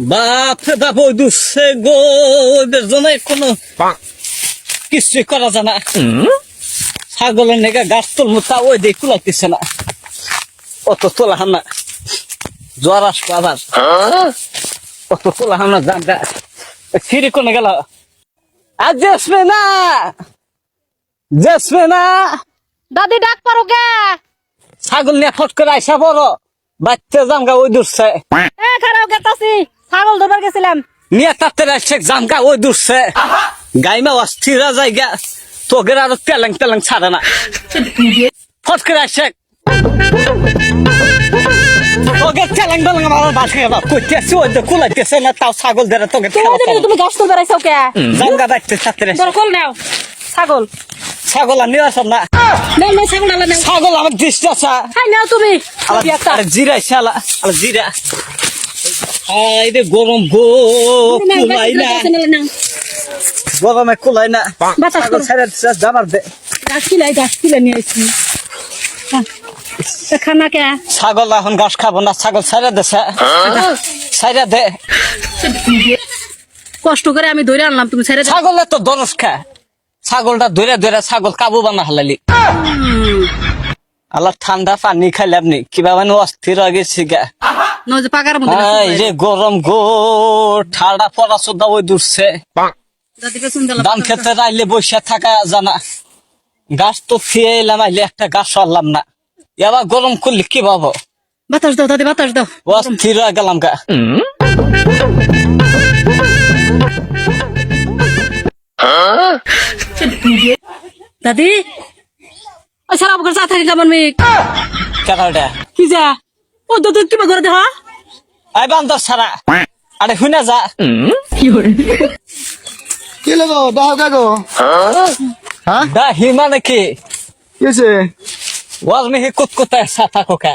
বাপ রে বাপ ওই দুসে গো ওদের জন্য কোনো কিছুই করা যায় না। ছাগলের নেগা গাছ তুলমু তা ওই দিয়ে কুলাইতেছে না। অত তোলা হানা জ্বর আসব আবার। অত তোলা হানা জানটা ফিরে কোনে গেল? আর জেসবে না! জেসবে না! দাদি ডাক পারো কে ছাগল নিয়ে ফট করে আইসা বড় বাচ্চা জামগা ওই দূরছে। খারাপ গেতাছি। ছাগল ধরবার গেছিলাম। নিয়ে তাতে আসছে জামগা ওই দূরছে। গাইমা অস্থির জায়গা। তোকে আরও তেলেং তেলেং ছাড়ে না। ফট করে আসছে। তোকে তেলেং তেলেং আমার বাসে গেল কইতেছে ওই যে কুলাইতেছে না তাও ছাগল ধরে তোকে তুমি গাছ তুলবার আইসাও কে জামগা বাচ্চা কল নাও। ছাগল। ছাগল আর নিয়ে আসব না। নাও নাও ছাগল আলা নাও ছাগল আমার দৃষ্টি আছে। নাও তুমি। জিরা শালা। জিরা। গরম গো কুলাই না। গরমে কুলাই না। বাতাস ছাগল। ছেড়ে জামার দে। গাছ কিলাই গাছ কিলা নিয়ে আইছি হ্যাঁ। খানা কে? ছাগল এখন ঘাস খাব না ছাগল দিছে। ছেড়ে দে। কষ্ট করে আমি ধরে আনলাম তুমি ছেড়ে দাও। ছাগলে তো দরস খা। ছাগলটা ধরে ধরে ছাগল কাবু বানা হালালি। আল্লাহ ঠান্ডা পানি খাইলে আপনি কিবা মানে অস্থির হয়ে গেছি গা। যে গরম গো ঠান্ডা পড়া সুদ্ধা ওই দূরছে। ধান খেতে আইলে বসে থাকা জানা। গাছ তো ফিয়ে এলাম আইলে একটা গাছ সরলাম না। এবার গরম করলে কি পাবো বাতাস দাও দাদি বাতাস দাও। অস্থির হয়ে গেলাম গা। দাদি? ওই সারা বকর চা থাকি কেমন মেয়ে কেনাটা কি যা ও দাদি কিবা করে দেখা আই বান্দর সারা। আরে শুনে যা। কি লাগো দাও কাগো হ্যাঁ দা হিমা নাকি? কিছে ওয়াজ কুত সাথা কোকা